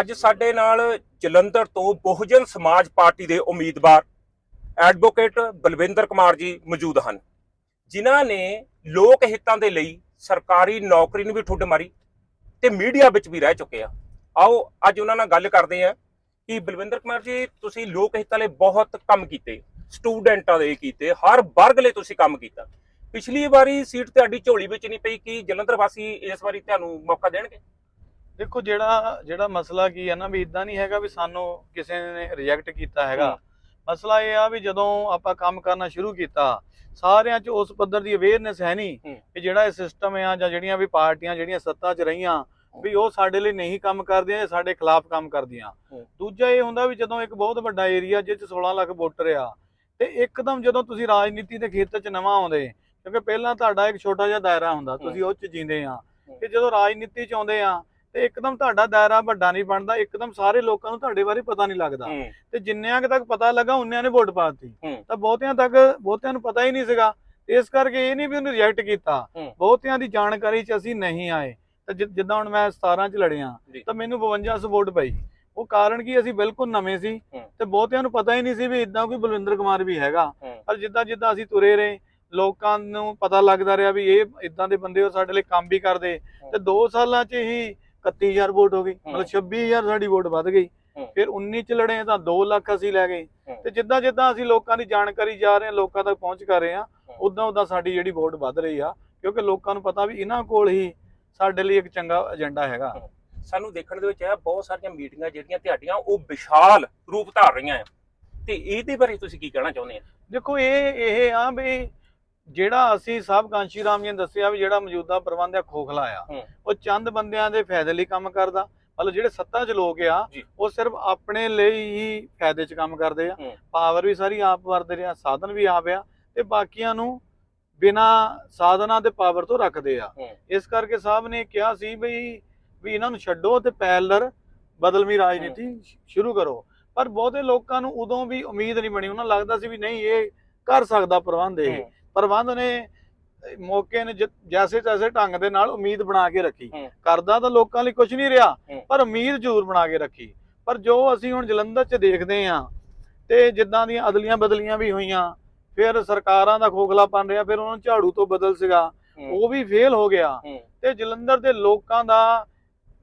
ਅੱਜ ਸਾਡੇ ਨਾਲ ਜਲੰਧਰ ਤੋਂ ਬਹੁਜਨ ਸਮਾਜ ਪਾਰਟੀ ਦੇ ਉਮੀਦਵਾਰ ਐਡਵੋਕੇਟ ਬਲਵਿੰਦਰ ਕੁਮਾਰ ਜੀ ਮੌਜੂਦ ਹਨ। ਜਿਨ੍ਹਾਂ ਨੇ ਲੋਕ ਹਿੱਤਾਂ ਦੇ ਲਈ ਸਰਕਾਰੀ ਨੌਕਰੀ ਨੂੰ ਵੀ ਠੁੱਡ ਮਾਰੀ ਤੇ ਮੀਡੀਆ ਵਿੱਚ ਵੀ ਰਹਿ ਚੁੱਕੇ ਆ। ਆਓ, ਅੱਜ ਉਹਨਾਂ ਨਾਲ ਗੱਲ ਕਰਦੇ ਆ ਕਿ ਬਲਵਿੰਦਰ ਕੁਮਾਰ ਜੀ, ਤੁਸੀਂ ਲੋਕ ਹਿੱਤਾਂ ਲਈ ਬਹੁਤ ਕੰਮ ਕੀਤੇ, ਸਟੂਡੈਂਟਾਂ ਦੇ ਕੀਤੇ, ਹਰ ਵਰਗ ਲਈ ਤੁਸੀਂ ਕੰਮ ਕੀਤਾ। ਪਿਛਲੀ ਵਾਰੀ ਸੀਟ ਤੁਹਾਡੀ ਝੋਲੀ ਵਿੱਚ ਨਹੀਂ ਪਈ, ਕਿ ਜਲੰਧਰ ਵਾਸੀ ਇਸ ਵਾਰੀ ਤੁਹਾਨੂੰ ਮੌਕਾ ਦੇਣਗੇ? ਦੇਖੋ ਜਿਹੜਾ ਜਿਹੜਾ ਮਸਲਾ ਕੀ ਹੈ ਨਾ ਵੀ ਇਦਾਂ ਨਹੀਂ ਹੈਗਾ ਵੀ ਸਾਨੂੰ ਕਿਸੇ ਨੇ ਰਿਜੈਕਟ ਕੀਤਾ ਹੈਗਾ। ਮਸਲਾ ਇਹ ਆ ਵੀ ਜਦੋਂ ਆਪਾਂ ਕੰਮ ਕਰਨਾ ਸ਼ੁਰੂ ਕੀਤਾ ਸਾਰਿਆਂ 'ਚ ਉਸ ਪੱਧਰ ਦੀ ਅਵੇਅਰਨੈਸ ਹੈ ਨਹੀਂ। ਕਿ ਜਿਹੜਾ ਇਹ ਸਿਸਟਮ ਆ ਜਾਂ ਜਿਹੜੀਆਂ ਵੀ ਪਾਰਟੀਆਂ ਜਿਹੜੀਆਂ ਸੱਤਾ 'ਚ ਰਹੀਆਂ ਵੀ ਉਹ ਸਾਡੇ ਲਈ ਨਹੀਂ ਕੰਮ ਕਰਦੀਆਂ ਜਾਂ ਸਾਡੇ ਖਿਲਾਫ ਕੰਮ ਕਰਦੀਆਂ। ਦੂਜਾ ਇਹ ਹੁੰਦਾ ਵੀ ਜਦੋਂ ਇੱਕ ਬਹੁਤ ਵੱਡਾ ਏਰੀਆ ਜਿਸ 'ਚ 16 ਲੱਖ ਵੋਟਰ ਆ ਤੇ ਇੱਕਦਮ ਜਦੋਂ ਤੁਸੀਂ ਰਾਜਨੀਤੀ ਦੇ ਖੇਤਰ 'ਚ ਨਵਾਂ ਆਉਂਦੇ ਕਿਉਂਕਿ ਪਹਿਲਾਂ ਤੁਹਾਡਾ ਇੱਕ ਛੋਟਾ ਜਿਹਾ ਦਾਇਰਾ ਹੁੰਦਾ ਤੁਸੀਂ ਉਹ 'ਚ ਜੀਂਦੇ ਆ ਤੇ ਜਦੋਂ ਰਾਜਨੀਤੀ 'ਚ ਆਉਂਦੇ ਆ ਤੇ ਇੱਕਦਮ ਤੁਹਾਡਾ ਦਾਇਰਾ ਵੱਡਾ ਨਹੀਂ ਬਣਦਾ ਇੱਕਦਮ ਸਾਰੇ ਲੋਕਾਂ ਨੂੰ ਤੁਹਾਡੇ ਬਾਰੇ ਪਤਾ ਨਹੀਂ ਲੱਗਦਾ। ਤੇ ਜਿੰਨਿਆਂ ਤੱਕ ਪਤਾ ਲੱਗਾ ਉਨਿਆਂ ਨੇ ਵੋਟ ਪਾਤੀ। ਤਾਂ ਬਹੁਤਿਆਂ ਤੱਕ ਬਹੁਤਿਆਂ ਨੂੰ ਪਤਾ ਹੀ ਨਹੀਂ ਸੀਗਾ। ਇਸ ਕਰਕੇ ਇਹ ਨਹੀਂ ਵੀ ਉਹਨੂੰ ਰਿਜੈਕਟ ਕੀਤਾ। ਬਹੁਤਿਆਂ ਦੀ ਜਾਣਕਾਰੀ 'ਚ ਅਸੀਂ ਨਹੀਂ ਆਏ। ਤਾਂ ਜਿੱਦਾਂ ਹੁਣ ਮੈਂ 17 'ਚ ਲੜਿਆ। ਤਾਂ ਮੈਨੂੰ 52 ਵੋਟ ਪਈ। ਉਹ ਕਾਰਨ ਕੀ ਅਸੀਂ ਬਿਲਕੁਲ ਨਵੇਂ ਸੀ। ਤੇ ਬਹੁਤਿਆਂ ਨੂੰ ਪਤਾ ਹੀ ਨਹੀਂ ਸੀ ਵੀ ਇਦਾਂ ਕੋਈ ਬਲਵਿੰਦਰ ਕੁਮਾਰ ਵੀ ਹੈਗਾ। ਪਰ ਜਿੱਦਾਂ ਜਿੱਦਾਂ ਅਸੀਂ ਤੁਰੇ ਰਹੇ ਲੋਕਾਂ ਨੂੰ ਪਤਾ ਲੱਗਦਾ ਰਿਹਾ ਵੀ ਇਹ ਇਦਾਂ ਦੇ ਬੰਦੇ ਉਹ ਸਾਡੇ ਲਈ ਕੰਮ ਵੀ ਕਰਦੇ। ਤੇ 2 ਸਾਲਾਂ 'ਚ ਹੀ 31000 ਵੋਟ ਹੋ ਗਈ ਮਤਲਬ 26000 ਸਾਡੀ ਵੋਟ ਵੱਧ ਗਈ। ਫਿਰ 19 ਚ ਲੜੇ ਤਾਂ 2 ਲੱਖ ਅਸੀਂ ਲੈ ਗਏ। ਤੇ ਜਿੱਦਾਂ ਜਿੱਦਾਂ ਅਸੀਂ ਲੋਕਾਂ ਦੀ ਜਾਣਕਾਰੀ ਜਾ ਰਹੇ ਹਾਂ ਲੋਕਾਂ ਤੱਕ ਪਹੁੰਚ ਕਰ ਰਹੇ ਹਾਂ ਉਦਾਂ ਉਦਾਂ ਸਾਡੀ ਜਿਹੜੀ ਵੋਟ ਵੱਧ ਰਹੀ ਆ ਕਿਉਂਕਿ ਲੋਕਾਂ ਨੂੰ ਪਤਾ ਵੀ ਇਹਨਾਂ ਕੋਲ ਹੀ ਸਾਡੇ ਲਈ ਇੱਕ ਚੰਗਾ ਏਜੰਡਾ ਹੈਗਾ। ਸਾਨੂੰ ਦੇਖਣ ਦੇ ਵਿੱਚ ਇਹ ਬਹੁਤ ਸਾਰੀਆਂ ਮੀਟਿੰਗਾਂ ਜਿਹੜੀਆਂ ਤੁਹਾਡੀਆਂ ਉਹ ਵਿਸ਼ਾਲ ਰੂਪ ਧਾਰ ਰਹੀਆਂ ਆ। ਤੇ ਇਹਦੇ ਬਾਰੇ ਤੁਸੀਂ ਕੀ ਕਹਿਣਾ ਚਾਹੁੰਦੇ ਆ? ਦੇਖੋ ਇਹ ਇਹ ਆ ਵੀ ਜਿਹੜਾ ਅਸੀਂ ਸਭ ਕਾਂਸ਼ੀ ਰਾਮ ਜੀ ਨੇ ਦੱਸਿਆ ਵੀ ਜਿਹੜਾ ਮੌਜੂਦਾ ਪ੍ਰਬੰਧ ਆ ਖੋਖਲਾ ਆ। ਉਹ ਚੰਦ ਬੰਦਿਆਂ ਦੇ ਫਾਇਦੇ ਲਈ ਕੰਮ ਕਰਦਾ ਮਤਲਬ ਜਿਹੜੇ ਸੱਤਾ 'ਚ ਲੋਕ ਆ। ਉਹ ਸਿਰਫ ਆਪਣੇ ਲਈ ਹੀ ਫਾਇਦੇ 'ਚ ਕੰਮ ਕਰਦੇ ਆ। ਪਾਵਰ ਵੀ ਸਾਰੀ ਆਪ ਵਰਤਦੇ ਆ ਸਾਧਨ ਵੀ ਆਪ ਆ ਤੇ ਬਾਕੀਆਂ ਨੂੰ ਬਿਨਾ ਸਾਧਨਾਂ ਤੇ ਪਾਵਰ ਤੋਂ ਰੱਖਦੇ ਆ। ਇਸ ਕਰਕੇ ਸਾਹਿਬ ਨੇ ਕਿਹਾ ਸੀ ਵੀ ਵੀ ਇਹਨਾਂ ਨੂੰ ਛੱਡੋ ਤੇ ਪੈਰਲਰ ਬਦਲਵੀਂ ਰਾਜਨੀਤੀ ਸ਼ੁਰੂ ਕਰੋ ਪਰ ਬਹੁਤੇ ਲੋਕਾਂ ਨੂੰ ਉਦੋਂ ਵੀ ਉਮੀਦ ਨਹੀਂ ਬਣੀ ਉਹਨਾਂ ਲੱਗਦਾ ਸੀ ਵੀ ਨਹੀਂ ਇਹ ਕਰ ਸਕਦਾ ਪ੍ਰਬੰਧ ਇਹ। ਪ੍ਰਬੰਧ ਨੇ ਮੌਕੇ ਨੇ ਜੈਸੇ ਤੈਸੇ ਢੰਗ ਦੇ ਨਾਲ ਉਮੀਦ ਬਣਾ ਕੇ ਰੱਖੀ। ਕਰਦਾ ਤਾਂ ਲੋਕਾਂ ਲਈ ਕੁਝ ਨਹੀਂ ਰਿਹਾ। ਪਰ ਉਮੀਦ ਜ਼ਰੂਰ ਬਣਾ ਕੇ ਰੱਖੀ ਪਰ ਜੋ ਅਸੀਂ ਹੁਣ ਜਲੰਧਰ 'ਚ ਦੇਖਦੇ ਆਂ ਤੇ ਜਿੱਦਾਂ ਦੀਆਂ ਅਦਲੀਆਂ ਬਦਲੀਆਂ ਵੀ ਹੋਈਆਂ ਫਿਰ ਸਰਕਾਰਾਂ ਦਾ ਖੋਖਲਾਪਨ ਰਿਹਾ ਫਿਰ ਉਹਨਾਂ ਨੂੰ ਝਾੜੂ ਤੋਂ ਬਦਲ ਸੀਗਾ। ਉਹ ਵੀ ਫੇਲ ਹੋ ਗਿਆ। ਤੇ ਜਲੰਧਰ ਦੇ ਲੋਕਾਂ ਦਾ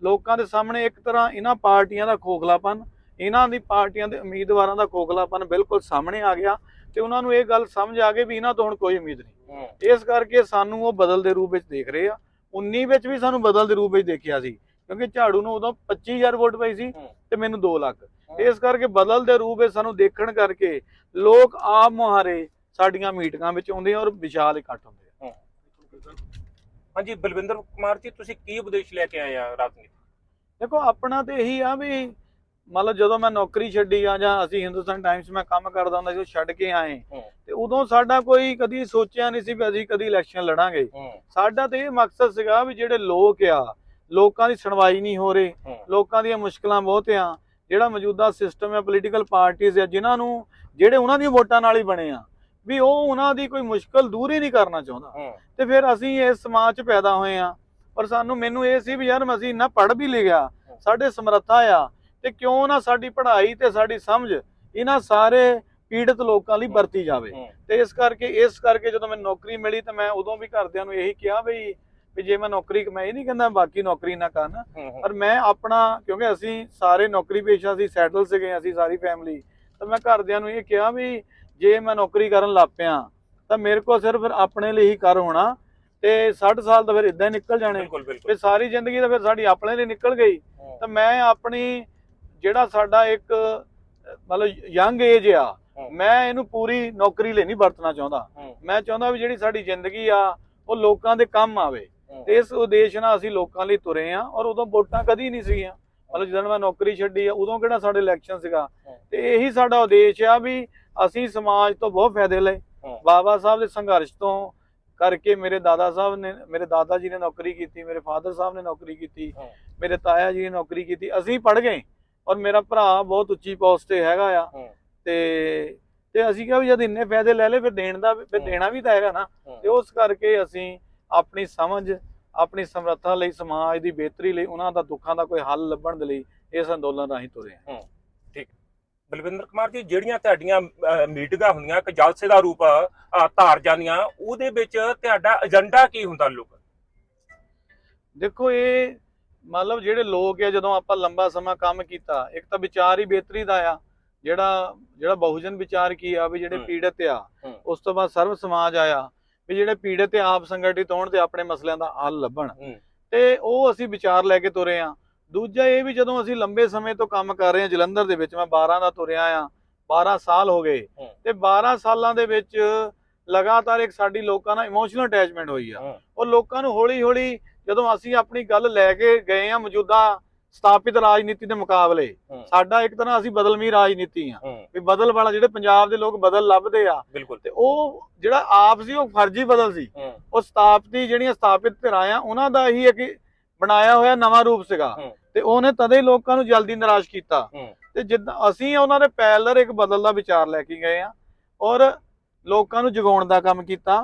ਲੋਕਾਂ ਦੇ ਸਾਹਮਣੇ ਇੱਕ ਤਰ੍ਹਾਂ ਇਹਨਾਂ ਪਾਰਟੀਆਂ ਦਾ ਖੋਖਲਾਪਨ ਇਹਨਾਂ ਦੀ ਪਾਰਟੀਆਂ ਦੇ ਉਮੀਦਵਾਰਾਂ ਦਾ ਖੋਖਲਾਪਨ ਬਿਲਕੁਲ ਸਾਹਮਣੇ ਆ ਗਿਆ ਤੇ ਉਹਨਾਂ ਨੂੰ ਇਹ ਗੱਲ ਸਮਝ ਆ ਗਈ ਵੀ ਇਹਨਾਂ ਤੋਂ ਹੁਣ ਕੋਈ ਉਮੀਦ ਨਹੀਂ। ਇਸ ਕਰਕੇ ਸਾਨੂੰ ਉਹ ਬਦਲ ਦੇ ਰੂਪ ਵਿੱਚ ਦੇਖ ਰਹੇ ਆ। 19 ਵਿੱਚ ਵੀ ਸਾਨੂੰ ਬਦਲ ਦੇ ਰੂਪ ਵਿੱਚ ਦੇਖਿਆ ਸੀ ਕਿਉਂਕਿ ਝਾੜੂ ਨੂੰ ਉਦੋਂ 25000 ਵੋਟ ਪਈ ਸੀ। ਤੇ ਮੈਨੂੰ 2 ਲੱਖ। ਇਸ ਕਰਕੇ ਬਦਲ ਦੇ ਰੂਪ ਵਿੱਚ ਸਾਨੂੰ ਦੇਖਣ ਕਰਕੇ ਲੋਕ ਆਪ ਮੁਹਾਰੇ ਸਾਡੀਆਂ ਮੀਟਿੰਗਾਂ ਵਿੱਚ ਆਉਂਦੇ ਆ ਔਰ ਵਿਸ਼ਾਲ ਇਕੱਠ ਹੁੰਦੇ ਆ। ਹਾਂਜੀ ਬਲਵਿੰਦਰ ਕੁਮਾਰ ਜੀ ਤੁਸੀਂ ਕੀ ਉਪਦੇਸ਼ ਲੈ ਕੇ ਆਏ ਆ ਰਾਜਨੀਤੀ? ਦੇਖੋ ਆਪਣਾ ਤੇ ਇਹੀ ਆ ਵੀ ਮਤਲਬ ਜਦੋਂ ਮੈਂ ਨੌਕਰੀ ਛੱਡੀ ਆ ਜਾਂ ਅਸੀਂ ਹਿੰਦੁਸਤਾਨ ਟਾਈਮਸ ਮੈਂ ਕੰਮ ਕਰਦਾ ਹੁੰਦਾ ਸੀ ਉਹ ਛੱਡ ਕੇ ਆਏ। ਤੇ ਉਦੋਂ ਸਾਡਾ ਕੋਈ ਕਦੀ ਸੋਚਿਆ ਨਹੀਂ ਸੀ ਵੀ ਅਸੀਂ ਕਦੀ ਇਲੈਕਸ਼ਨ ਲੜਾਂਗੇ। ਸਾਡਾ ਤੇ ਇਹ ਮਕਸਦ ਸੀਗਾ ਵੀ ਜਿਹੜੇ ਲੋਕ ਆ ਲੋਕਾਂ ਦੀ ਸੁਣਵਾਈ ਨਹੀਂ ਹੋ ਰਹੀ। ਲੋਕਾਂ ਦੀਆਂ ਮੁਸ਼ਕਲਾਂ ਬਹੁਤ ਆ ਜਿਹੜਾ ਮੌਜੂਦਾ ਸਿਸਟਮ ਹੈ ਪੋਲੀਟੀਕਲ ਪਾਰਟੀਆਂ ਆ ਜਿਨ੍ਹਾਂ ਨੂੰ ਜਿਹੜੇ ਉਹਨਾਂ ਦੀਆਂ ਵੋਟਾਂ ਨਾਲ ਹੀ ਬਣੇ ਆ ਵੀ ਉਹ ਉਹਨਾਂ ਦੀ ਕੋਈ ਮੁਸ਼ਕਲ ਦੂਰ ਹੀ ਨਹੀਂ ਕਰਨਾ ਚਾਹੁੰਦਾ। ਤੇ ਫਿਰ ਅਸੀਂ ਇਸ ਸਮਾਜ 'ਚ ਪੈਦਾ ਹੋਏ ਆ ਪਰ ਸਾਨੂੰ ਮੈਨੂੰ ਇਹ ਸੀ ਵੀ ਯਾਰ ਅਸੀਂ ਇੰਨਾ ਪੜ੍ਹ ਵੀ ਲਿਆ ਸਾਡੇ ਸਮਰੱਥਾ ਆ ਤੇ ਕਿਉਂ ਨਾ ਸਾਡੀ ਪੜ੍ਹਾਈ ਤੇ ਸਾਡੀ ਸਮਝ ਇਹਨਾਂ ਸਾਰੇ ਪੀੜਤ ਲੋਕਾਂ ਲਈ ਵਰਤੀ ਜਾਵੇ। ਤੇ ਇਸ ਕਰਕੇ ਇਸ ਕਰਕੇ ਜਦੋਂ ਮੈਨੂੰ ਨੌਕਰੀ ਮਿਲੀ ਤਾਂ ਮੈਂ ਉਦੋਂ ਵੀ ਘਰਦਿਆਂ ਨੂੰ ਇਹੀ ਕਿਹਾ ਵੀ ਵੀ ਜੇ ਮੈਂ ਨੌਕਰੀ ਮੈਂ ਇਹ ਨਹੀਂ ਕਹਿੰਦਾ ਬਾਕੀ ਨੌਕਰੀ ਨਾ ਕਰਨ ਪਰ ਮੈਂ ਆਪਣਾ ਕਿਉਂਕਿ ਅਸੀਂ ਸਾਰੇ ਨੌਕਰੀ ਪੇਸ਼ਾ ਸੀ ਸੈਟਲ ਸੀਗੇ ਅਸੀਂ ਸਾਰੀ ਫੈਮਿਲੀ ਤਾਂ ਮੈਂ ਘਰਦਿਆਂ ਨੂੰ ਇਹ ਕਿਹਾ ਵੀ ਜੇ ਮੈਂ ਨੌਕਰੀ ਕਰਨ ਲੱਗ ਪਿਆ ਤਾਂ ਮੇਰੇ ਕੋਲ ਸਿਰਫ ਆਪਣੇ ਲਈ ਹੀ ਕਰ ਹੋਣਾ ਤੇ 60 ਸਾਲ ਤਾਂ ਫਿਰ ਇਦਾਂ ਹੀ ਨਿਕਲ ਜਾਣੇ। ਫਿਰ ਸਾਰੀ ਜ਼ਿੰਦਗੀ ਤਾਂ ਫਿਰ ਸਾਡੀ ਆਪਣੇ ਲਈ ਨਿਕਲ ਗਈ। ਤਾਂ ਮੈਂ ਆਪਣੀ ਜਿਹੜਾ ਸਾਡਾ ਇੱਕ ਮਤਲਬ ਯੰਗ ਏਜ ਆ। ਮੈਂ ਇਹਨੂੰ ਪੂਰੀ ਨੌਕਰੀ ਲਈ ਨਹੀਂ ਵਰਤਣਾ ਚਾਹੁੰਦਾ। ਮੈਂ ਚਾਹੁੰਦਾ ਵੀ ਜਿਹੜੀ ਸਾਡੀ ਜ਼ਿੰਦਗੀ ਆ ਉਹ ਲੋਕਾਂ ਦੇ ਕੰਮ ਆਵੇ। ਤੇ ਇਸ ਉਦੇਸ਼ ਨਾਲ ਅਸੀਂ ਲੋਕਾਂ ਲਈ ਤੁਰੇ ਆ ਔਰ ਉਦੋਂ ਵੋਟਾਂ ਕਦੀ ਨਹੀਂ ਸੀਗੀਆਂ ਮਤਲਬ ਜਦੋਂ ਮੈਂ ਨੌਕਰੀ ਛੱਡੀ ਆ ਉਦੋਂ ਕਿਹੜਾ ਸਾਡੇ ਇਲੈਕਸ਼ਨ ਸੀਗਾ। ਤੇ ਇਹੀ ਸਾਡਾ ਉਦੇਸ਼ ਆ ਵੀ ਅਸੀਂ ਸਮਾਜ ਤੋਂ ਬਹੁਤ ਫਾਇਦੇ ਲਏ। ਬਾਬਾ ਸਾਹਿਬ ਦੇ ਸੰਘਰਸ਼ ਤੋਂ ਕਰਕੇ ਮੇਰੇ ਦਾਦਾ ਸਾਹਿਬ ਨੇ ਮੇਰੇ ਦਾਦਾ ਜੀ ਨੇ ਨੌਕਰੀ ਕੀਤੀ ਮੇਰੇ ਫਾਦਰ ਸਾਹਿਬ ਨੇ ਨੌਕਰੀ ਕੀਤੀ। ਮੇਰੇ ਤਾਇਆ ਜੀ ਨੇ ਨੌਕਰੀ ਕੀਤੀ ਅਸੀਂ ਪੜ ਗਏ ਔਰ ਮੇਰਾ ਭਰਾ ਬਹੁਤ ਉੱਚੀ ਪੋਸਟ ਤੇ ਹੈਗਾ ਆ। ਤੇ ਤੇ ਅਸੀਂ ਕਿਹਾ ਵੀ ਜਦ ਇੰਨੇ ਫਾਇਦੇ ਲੈ ਲਏ ਫਿਰ ਦੇਣ ਦਾ ਫਿਰ। ਦੇਣਾ ਵੀ ਤਾਂ ਹੈਗਾ ਨਾ। ਤੇ ਉਸ ਕਰਕੇ ਅਸੀਂ ਆਪਣੀ ਸਮਝ ਆਪਣੀ ਸਮਰੱਥਾ ਲਈ ਸਮਾਜ ਦੀ ਬਿਹਤਰੀ ਲਈ ਉਹਨਾਂ ਦਾ ਦੁੱਖਾਂ ਦਾ ਕੋਈ ਹੱਲ ਲੱਭਣ ਦੇ ਲਈ ਇਸ ਅੰਦੋਲਨ ਰਾਹੀਂ ਤੁਰੇ ਹਾਂ ਬਲਵਿੰਦਰ ਕੁਮਾਰ ਜੀ ਜਿਹੜੀਆਂ ਤੁਹਾਡੀਆਂ ਮੀਟਿੰਗਾਂ ਹੁੰਦੀਆਂ ਕਿ ਜਲਸੇ ਦਾ ਰੂਪ ਧਾਰ ਜਾਂਦੀਆਂ ਉਹਦੇ ਵਿੱਚ ਤੁਹਾਡਾ ਏਜੰਡਾ ਕੀ ਹੁੰਦਾ ਲੋਕ ਦੇਖੋ ਇਹ ਮਤਲਬ ਜਿਹੜੇ ਲੋਕ ਆ ਜਦੋਂ ਆਪਾਂ ਲੰਬਾ ਸਮਾਂ ਕੰਮ ਕੀਤਾ ਇੱਕ ਤਾਂ ਵਿਚਾਰ ਹੀ ਬਿਹਤਰੀ ਦਾ ਆ ਜਿਹੜਾ ਜਿਹੜਾ ਬਹੁਜਨ ਵਿਚਾਰ ਕੀ ਆ ਵੀ ਜਿਹੜੇ। ਪੀੜਤ ਆ। ਉਸ ਤੋਂ ਬਾਅਦ ਸਰਵ ਸਮਾਜ ਆਇਆ ਵੀ ਜਿਹੜੇ ਪੀੜਤ ਆ ਆਪ ਸੰਗਠਿਤ ਹੋਣ ਤੇ ਆਪਣੇ ਮਸਲਿਆਂ ਦਾ ਹੱਲ ਲੱਭਣ। ਤੇ ਉਹ ਅਸੀਂ ਵਿਚਾਰ ਲੈ ਕੇ ਤੁਰੇ ਆ ਦੂਜਾ ਇਹ ਵੀ ਜਦੋਂ ਅਸੀਂ ਲੰਬੇ ਸਮੇਂ ਤੋਂ ਕੰਮ ਕਰ ਰਹੇ ਹਾਂ ਜਲੰਧਰ ਦੇ ਵਿੱਚ ਮੈਂ 12 ਦਾ ਤੁਰਿਆ ਆ 12 ਸਾਲ ਹੋ ਗਏ। ਤੇ 12 ਸਾਲਾਂ ਦੇ ਵਿੱਚ ਲਗਾਤਾਰ ਇੱਕ ਸਾਡੀ ਲੋਕਾਂ ਨਾਲ ਇਮੋਸ਼ਨਲ ਅਟੈਚਮੈਂਟ ਹੋਈ ਆ। ਉਹ ਲੋਕਾਂ ਨੂੰ ਹੌਲੀ ਹੌਲੀ ਜਦੋਂ ਅਸੀਂ ਆਪਣੀ ਗੱਲ ਲੈ ਕੇ ਗਏ ਆ ਮੌਜੂਦਾ ਸਥਾਪਿਤ ਰਾਜਨੀਤੀ ਦੇ ਮੁਕਾਬਲੇ। ਸਾਡਾ ਇੱਕ ਤਰ੍ਹਾਂ ਅਸੀਂ ਬਦਲਵੀਂ ਰਾਜਨੀਤੀ ਆ। ਵੀ ਬਦਲ ਵਾਲਾ ਜਿਹੜੇ ਪੰਜਾਬ ਦੇ ਲੋਕ ਬਦਲ ਲੱਭਦੇ ਆ ਬਿਲਕੁਲ। ਤੇ ਉਹ ਜਿਹੜਾ ਆਪ ਸੀ ਉਹ ਫਰਜ਼ੀ ਬਦਲ ਸੀ। ਉਹ ਸਥਾਪਤੀ ਜਿਹੜੀਆਂ ਸਥਾਪਿਤ ਧਿਰਾਂ ਆ ਉਹਨਾਂ ਦਾ ਹੀ ਇੱਕ ਬਣਾਇਆ ਹੋਇਆ ਨਵਾਂ ਰੂਪ ਸੀਗਾ। ਤੇ ਉਹਨੇ ਤਦੇ ਹੀ ਲੋਕਾਂ ਨੂੰ ਜਲਦੀ ਨਿਰਾਸ਼ ਕੀਤਾ। ਤੇ ਜਿੱਦਾਂ ਅਸੀਂ ਉਹਨਾਂ ਦੇ ਪੈਲਰ ਇੱਕ ਬਦਲ ਦਾ ਵਿਚਾਰ ਲੈ ਕੇ ਗਏ ਆ। ਔਰ ਲੋਕਾਂ ਨੂੰ ਜਗਾਉਣ ਦਾ ਕੰਮ ਕੀਤਾ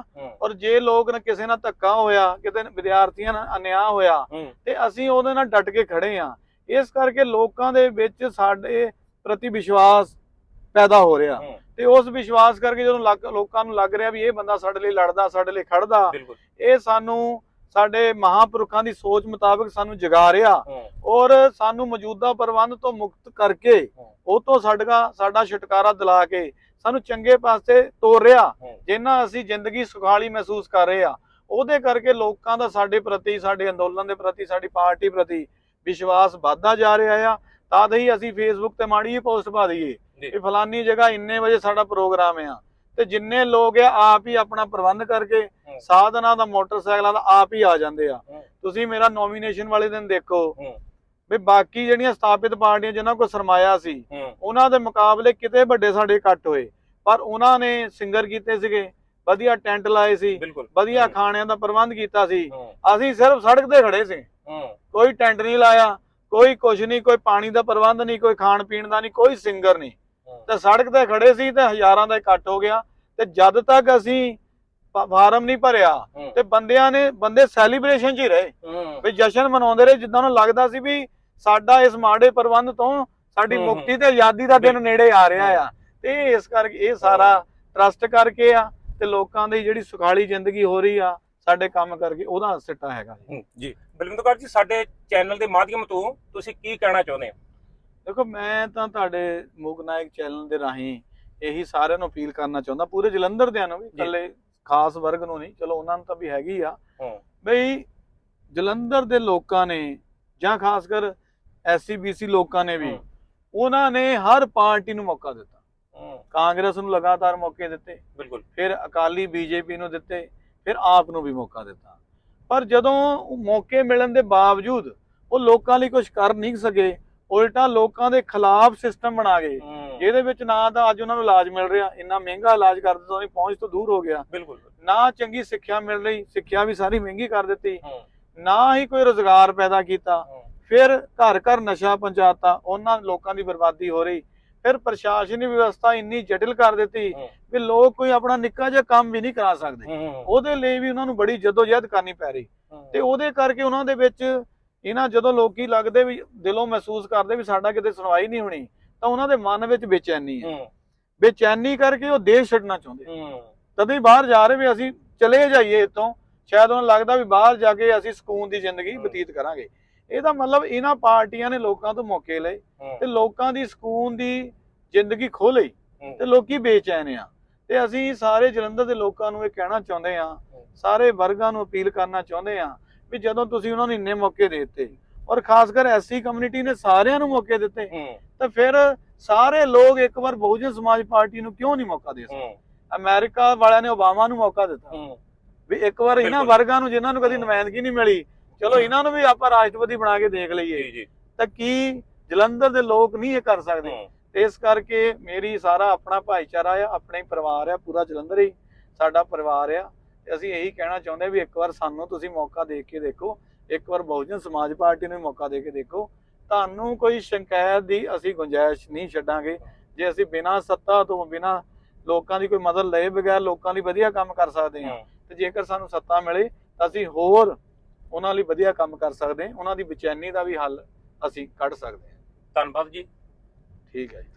ਔਰ ਜੇ ਲੋਕ ਨਾਲ ਕਿਸੇ ਨਾਲ ਧੱਕਾ ਹੋਇਆ ਕਿਤੇ ਵਿਦਿਆਰਥੀਆਂ ਨਾਲ ਅਨਿਆਂ ਹੋਇਆ ਤੇ ਅਸੀਂ ਉਹਦੇ ਨਾਲ ਡਟ ਕੇ ਖੜੇ ਆ। ਇਸ ਕਰਕੇ ਲੋਕਾਂ ਦੇ ਵਿੱਚ ਸਾਡੇ ਪ੍ਰਤੀ ਵਿਸ਼ਵਾਸ ਪੈਦਾ ਹੋ ਰਿਹਾ। ਤੇ ਉਸ ਵਿਸ਼ਵਾਸ ਕਰਕੇ ਜਦੋਂ ਲੋਕਾਂ ਨੂੰ ਲੱਗ ਰਿਹਾ ਵੀ ਇਹ ਬੰਦਾ ਸਾਡੇ ਲਈ ਲੜਦਾ ਸਾਡੇ ਲਈ ਖੜਦਾ ਇਹ ਸਾਨੂੰ ਸਾਡੇ ਮਹਾਪੁਰਖਾਂ ਦੀ ਸੋਚ ਮੁਤਾਬਕ ਸਾਨੂੰ ਜਗਾ ਰਿਹਾ। ਔਰ ਸਾਨੂੰ ਮੌਜੂਦਾ ਪ੍ਰਬੰਧ ਤੋਂ ਮੁਕਤ ਕਰਕੇ। ਉਹ ਤੋਂ ਸਾਡਾ ਸਾਡਾ ਛੁਟਕਾਰਾ ਦਿਲਾ ਕੇ ਸਾਨੂੰ ਚੰਗੇ ਪਾਸੇ ਤੋਰ ਰਿਹਾ। ਜਿੰਨਾ ਅਸੀਂ ਜ਼ਿੰਦਗੀ ਸੁਖਾਲੀ ਮਹਿਸੂਸ ਕਰ ਰਹੇ ਆ ਉਹਦੇ ਕਰਕੇ ਲੋਕਾਂ ਦਾ ਸਾਡੇ ਪ੍ਰਤੀ ਸਾਡੇ ਅੰਦੋਲਨ ਦੇ ਪ੍ਰਤੀ ਸਾਡੀ ਪਾਰਟੀ ਪ੍ਰਤੀ ਵਿਸ਼ਵਾਸ ਵੱਧਦਾ ਜਾ ਰਿਹਾ ਆ ਤਦ ਹੀ ਅਸੀਂ ਫੇਸਬੁੱਕ ਤੇ ਮਾੜੀ ਜਿਹੀ ਪੋਸਟ ਪਾ ਦਈਏ ਜੀ। ਕਿ ਫਲਾਨੀ ਜਗ੍ਹਾ ਇੰਨੇ ਵਜੇ ਸਾਡਾ ਪ੍ਰੋਗਰਾਮ ਆ ਤੇ ਜਿੰਨੇ ਲੋਕ ਆ ਆਪ ਹੀ ਆਪਣਾ ਪ੍ਰਬੰਧ ਕਰਕੇ। ਸਾਧਨਾਂ ਦਾ ਮੋਟਰਸਾਈਕਲਾਂ ਦਾ ਆਪ ਹੀ ਆ ਜਾਂਦੇ ਆ। ਤੁਸੀਂ ਮੇਰਾ ਨੋਮੀਨੇਸ਼ਨ ਵਾਲੇ ਦਿਨ ਦੇਖੋ। ਵੀ ਬਾਕੀ ਜਿਹੜੀਆਂ ਸਥਾਪਿਤ ਪਾਰਟੀਆਂ ਜਿਨ੍ਹਾਂ ਕੋਲ ਸਰਮਾਇਆ ਸੀ ਉਹਨਾਂ ਦੇ ਮੁਕਾਬਲੇ ਕਿਤੇ ਵੱਡੇ ਸਾਡੇ ਇਕੱਠ ਹੋਏ। ਪਰ ਉਹਨਾਂ ਨੇ ਸਿੰਗਰ ਕੀਤੇ ਸੀਗੇ ਵਧੀਆ ਟੈਂਟ ਲਾਏ ਸੀ ਵਧੀਆ। ਖਾਣਿਆਂ ਦਾ ਪ੍ਰਬੰਧ ਕੀਤਾ ਸੀ। ਅਸੀਂ ਸਿਰਫ ਸੜਕ ਤੇ ਖੜੇ ਸੀ। ਕੋਈ ਟੈਂਟ ਨਹੀਂ ਲਾਇਆ ਕੋਈ ਕੁਛ ਨਹੀਂ ਕੋਈ ਪਾਣੀ ਦਾ ਪ੍ਰਬੰਧ ਨਹੀਂ ਕੋਈ ਖਾਣ ਪੀਣ ਦਾ ਨਹੀਂ ਕੋਈ ਸਿੰਗਰ ਨਹੀਂ। ਤੇ ਸੜਕ ਤੇ ਖੜੇ ਸੀ ਤੇ ਹਜ਼ਾਰਾਂ ਦਾ ਇਕੱਠ ਹੋ ਗਿਆ। ਤੇ ਜਦ ਤੱਕ ਅਸੀਂ ਫਾਰਮ ਨਹੀਂ ਭਰਿਆ। ਤੇ ਬੰਦਿਆਂ ਨੇ ਬੰਦੇ ਸੈਲੀਬ੍ਰੇਸ਼ਨ 'ਚ ਹੀ ਰਹੇ। ਵੀ ਜਸ਼ਨ ਮਨਾਉਂਦੇ ਰਹੇ ਜਿੱਦਾਂ ਨੂੰ ਲੱਗਦਾ ਸੀ ਵੀ ਸਾਡਾ ਇਸ ਮਾੜੇ ਪ੍ਰਬੰਧ ਤੋਂ ਸਾਡੀ। ਮੁਕਤੀ ਤੇ ਆਜ਼ਾਦੀ ਦਾ ਦਿਨ ਨੇੜੇ ਆ ਰਿਹਾ ਆ। ਤੇ ਇਹ ਇਸ ਕਰਕੇ ਇਹ ਸਾਰਾ ਟਰਸਟ ਕਰਕੇ ਆ ਤੇ ਲੋਕਾਂ ਦੀ ਜਿਹੜੀ ਸੁਖਾਲੀ ਜ਼ਿੰਦਗੀ ਹੋ ਰਹੀ ਆ ਸਾਡੇ ਕੰਮ ਕਰਕੇ ਉਹਦਾ ਸਿੱਟਾ ਹੈਗਾ। ਜੀ। ਬਲਵਿੰਦਰ ਕੌਰ ਜੀ ਸਾਡੇ ਚੈਨਲ ਦੇ ਮਾਧਿਅਮ ਤੋਂ ਤੁਸੀਂ ਕੀ ਕਹਿਣਾ ਚਾਹੁੰਦੇ ਹੋ? ਦੇਖੋ ਮੈਂ ਤਾਂ ਤੁਹਾਡੇ ਮੂਕ ਨਾਇਕ ਚੈਨਲ ਦੇ ਰਾਹੀਂ ਇਹੀ ਸਾਰਿਆਂ ਨੂੰ ਅਪੀਲ ਕਰਨਾ ਚਾਹੁੰਦਾ ਪੂਰੇ ਜਲੰਧਰ ਦਿਆਂ ਨੂੰ ਵੀ ਇਕੱਲੇ ਖਾਸ ਵਰਗ ਨੂੰ ਨਹੀਂ ਚਲੋ ਉਹਨਾਂ ਨੂੰ ਤਾਂ ਵੀ ਹੈਗੀ ਆ। ਹੂੰ। ਬਈ ਜਲੰਧਰ ਦੇ ਲੋਕਾਂ ਨੇ ਜਾਂ ਖਾਸ ਕਰ ਐਸਸੀ ਬੀਸੀ ਲੋਕਾਂ ਨੇ ਵੀ। ਉਹਨਾਂ ਨੇ ਹਰ ਪਾਰਟੀ ਨੂੰ ਮੌਕਾ ਦਿੱਤਾ। ਕਾਂਗਰਸ ਨੂੰ ਲਗਾਤਾਰ ਮੌਕੇ ਦਿੱਤੇ। ਬਿਲਕੁਲ। ਫਿਰ ਅਕਾਲੀ ਬੀਜੇਪੀ ਨੂੰ ਦਿੱਤੇ। ਫਿਰ ਆਪ ਨੂੰ ਵੀ ਮੌਕਾ ਦਿੱਤਾ। ਪਰ ਜਦੋਂ ਮੌਕੇ ਮਿਲਣ ਦੇ ਬਾਵਜੂਦ ਉਹ ਲੋਕਾਂ ਲਈ ਕੁਝ ਕਰ ਨਹੀਂ ਸਕੇ ਉਲਟਾ ਲੋਕਾਂ ਦੇ ਖਿਲਾਫ ਸਿਸਟਮ ਬਣਾ ਗਏ ਜਿਹਦੇ ਵਿੱਚ ਨਾ ਤਾਂ ਅੱਜ ਉਹਨਾਂ ਨੂੰ ਇਲਾਜ ਮਿਲ ਰਿਹਾ ਇੰਨਾ ਮਹਿੰਗਾ ਇਲਾਜ ਕਰ ਦਿੱਤਾ ਉਹਦੀ ਪਹੁੰਚ ਤੋਂ ਦੂਰ ਹੋ ਗਿਆ। ਬਿਲਕੁਲ। ਨਾ ਚੰਗੀ ਸਿੱਖਿਆ ਮਿਲ ਰਹੀ ਸਿੱਖਿਆ ਵੀ ਸਾਰੀ ਮਹਿੰਗੀ ਕਰ ਦਿੱਤੀ। ਨਾ ਹੀ ਕੋਈ ਰੋਜ਼ਗਾਰ ਪੈਦਾ ਕੀਤਾ। ਫਿਰ ਘਰ ਘਰ ਨਸ਼ਾ ਪਹੁੰਚਾਤਾ ਉਹਨਾਂ ਲੋਕਾਂ ਦੀ ਬਰਬਾਦੀ ਹੋ ਰਹੀ। ਫਿਰ ਪ੍ਰਸ਼ਾਸਨੀ ਵਿਵਸਥਾ ਇੰਨੀ ਜਟਿਲ ਕਰ ਦਿੱਤੀ। ਵੀ ਲੋਕ ਕੋਈ ਆਪਣਾ ਨਿੱਕਾ ਜਿਹਾ ਕੰਮ ਵੀ ਨਹੀਂ ਕਰਾ ਸਕਦੇ। ਉਹਦੇ ਲਈ ਵੀ ਉਹਨਾਂ ਨੂੰ ਬੜੀ ਜਦੋਜਹਿਦ ਕਰਨੀ ਪੈ ਰਹੀ। ਤੇ ਉਹਦੇ ਕਰਕੇ ਉਹਨਾਂ ਦੇ ਵਿੱਚ ਇਹਨਾਂ ਜਦੋਂ ਲੋਕੀ ਲੱਗਦੇ ਵੀ ਦਿਲੋਂ ਮਹਿਸੂਸ ਕਰਦੇ ਵੀ ਸਾਡਾ ਕਿਤੇ ਸੁਣਵਾਈ ਨਹੀਂ ਹੋਣੀ ਤਾਂ ਉਹਨਾਂ ਦੇ ਮਨ ਵਿੱਚ ਬੇਚੈਨੀ ਹੈ। ਬੇਚੈਨੀ ਕਰਕੇ ਉਹ ਦੇਸ਼ ਛੱਡਣਾ ਚਾਹੁੰਦੇ। ਤਦੇ ਹੀ ਬਾਹਰ ਜਾ ਰਹੇ ਵੀ ਅਸੀਂ ਚਲੇ ਜਾਈਏ ਇੱਥੋਂ। ਸ਼ਾਇਦ ਉਹਨਾਂ ਲੱਗਦਾ ਵੀ ਬਾਹਰ ਜਾ ਕੇ ਅਸੀਂ ਸਕੂਨ ਦੀ ਜ਼ਿੰਦਗੀ। ਬਤੀਤ ਕਰਾਂਗੇ। ਇਹਦਾ ਮਤਲਬ ਇਹਨਾਂ ਪਾਰਟੀਆਂ ਨੇ ਲੋਕਾਂ ਤੋਂ ਮੌਕੇ ਲਏ ਤੇ ਲੋਕਾਂ ਦੀ ਸਕੂਨ ਦੀ ਜ਼ਿੰਦਗੀ ਖੋਹ ਲਈ। ਤੇ ਲੋਕੀ ਬੇਚੈਨ ਆ। ਤੇ ਅਸੀਂ ਸਾਰੇ ਜਲੰਧਰ ਦੇ ਲੋਕਾਂ ਨੂੰ ਇਹ ਕਹਿਣਾ ਚਾਹੁੰਦੇ ਆ ਸਾਰੇ ਵਰਗਾਂ ਨੂੰ ਅਪੀਲ ਕਰਨਾ ਚਾਹੁੰਦੇ ਆ ਵੀ ਜਦੋਂ ਤੁਸੀਂ ਉਹਨਾਂ ਨੂੰ ਇੰਨੇ ਮੌਕੇ ਦੇ ਦਿੱਤੇ ਔਰ ਖਾਸ ਕਰ ਐਸਸੀ ਕਮਿਊਨਿਟੀ ਨੇ ਸਾਰਿਆਂ ਨੂੰ ਮੌਕੇ ਦਿੱਤੇ ਤਾਂ ਫਿਰ ਸਾਰੇ ਲੋਕ ਇੱਕ ਵਾਰ ਬਹੁਜਨ ਸਮਾਜ ਪਾਰਟੀ ਨੂੰ ਕਿਉਂ ਨਹੀਂ ਮੌਕਾ ਦੇ ਸਕਦੇ ਅਮਰੀਕਾ ਵਾਲਿਆਂ ਨੇ ਓਬਾਮਾ ਨੂੰ ਮੌਕਾ ਦਿੱਤਾ। ਵੀ ਇੱਕ ਵਾਰ ਇਹਨਾਂ। ਵਰਗਾਂ ਨੂੰ ਜਿਨ੍ਹਾਂ ਨੂੰ ਕਦੀ ਨੁਮਾਇੰਦਗੀ ਨਹੀਂ ਮਿਲੀ ਚਲੋ ਇਹਨਾਂ ਨੂੰ ਵੀ ਆਪਾਂ ਰਾਸ਼ਟਰਪਤੀ ਬਣਾ ਕੇ ਦੇਖ ਲਈਏ। ਜੀ ਜੀ। ਤਾਂ ਕੀ ਜਲੰਧਰ ਦੇ ਲੋਕ ਨਹੀਂ ਇਹ ਕਰ ਸਕਦੇ? ਤੇ ਇਸ ਕਰਕੇ ਮੇਰੀ ਸਾਰਾ ਆਪਣਾ ਭਾਈਚਾਰਾ ਆ ਆਪਣਾ ਹੀ ਪਰਿਵਾਰ ਆ ਪੂਰਾ ਜਲੰਧਰ ਹੀ ਸਾਡਾ ਪਰਿਵਾਰ ਆ। ਤੇ ਅਸੀਂ ਇਹੀ ਕਹਿਣਾ ਚਾਹੁੰਦੇ ਵੀ ਇੱਕ ਵਾਰ ਸਾਨੂੰ ਤੁਸੀਂ ਮੌਕਾ ਦੇ ਕੇ ਦੇਖੋ। ਇੱਕ ਵਾਰ ਬਹੁਜਨ ਸਮਾਜ ਪਾਰਟੀ ਨੂੰ ਮੌਕਾ ਦੇ ਕੇ ਦੇਖੋ। ਤੁਹਾਨੂੰ ਕੋਈ ਸ਼ਿਕਾਇਤ ਦੀ ਅਸੀਂ ਗੁੰਜਾਇਸ਼ ਨਹੀਂ ਛੱਡਾਂਗੇ। ਜੇ ਅਸੀਂ ਬਿਨਾਂ ਸੱਤਾ ਤੋਂ ਬਿਨਾਂ ਲੋਕਾਂ ਦੀ ਕੋਈ ਮਦਦ ਲਏ ਬਗੈਰ ਲੋਕਾਂ ਲਈ ਵਧੀਆ ਕੰਮ ਕਰ ਸਕਦੇ ਹੂੰ। ਤੇ ਜੇਕਰ ਸਾਨੂੰ ਸੱਤਾ ਮਿਲੇ ਤਾਂ ਅਸੀਂ ਹੋਰ ਉਹਨਾਂ ਲਈ ਵਧੀਆ ਕੰਮ ਕਰ ਸਕਦੇ ਹਾਂ। ਉਹਨਾਂ ਦੀ ਬੇਚੈਨੀ ਦਾ ਵੀ ਹੱਲ ਅਸੀਂ ਕੱਢ ਸਕਦੇ ਹਾਂ। ਧੰਨਵਾਦ ਜੀ। ਠੀਕ ਹੈ ਜੀ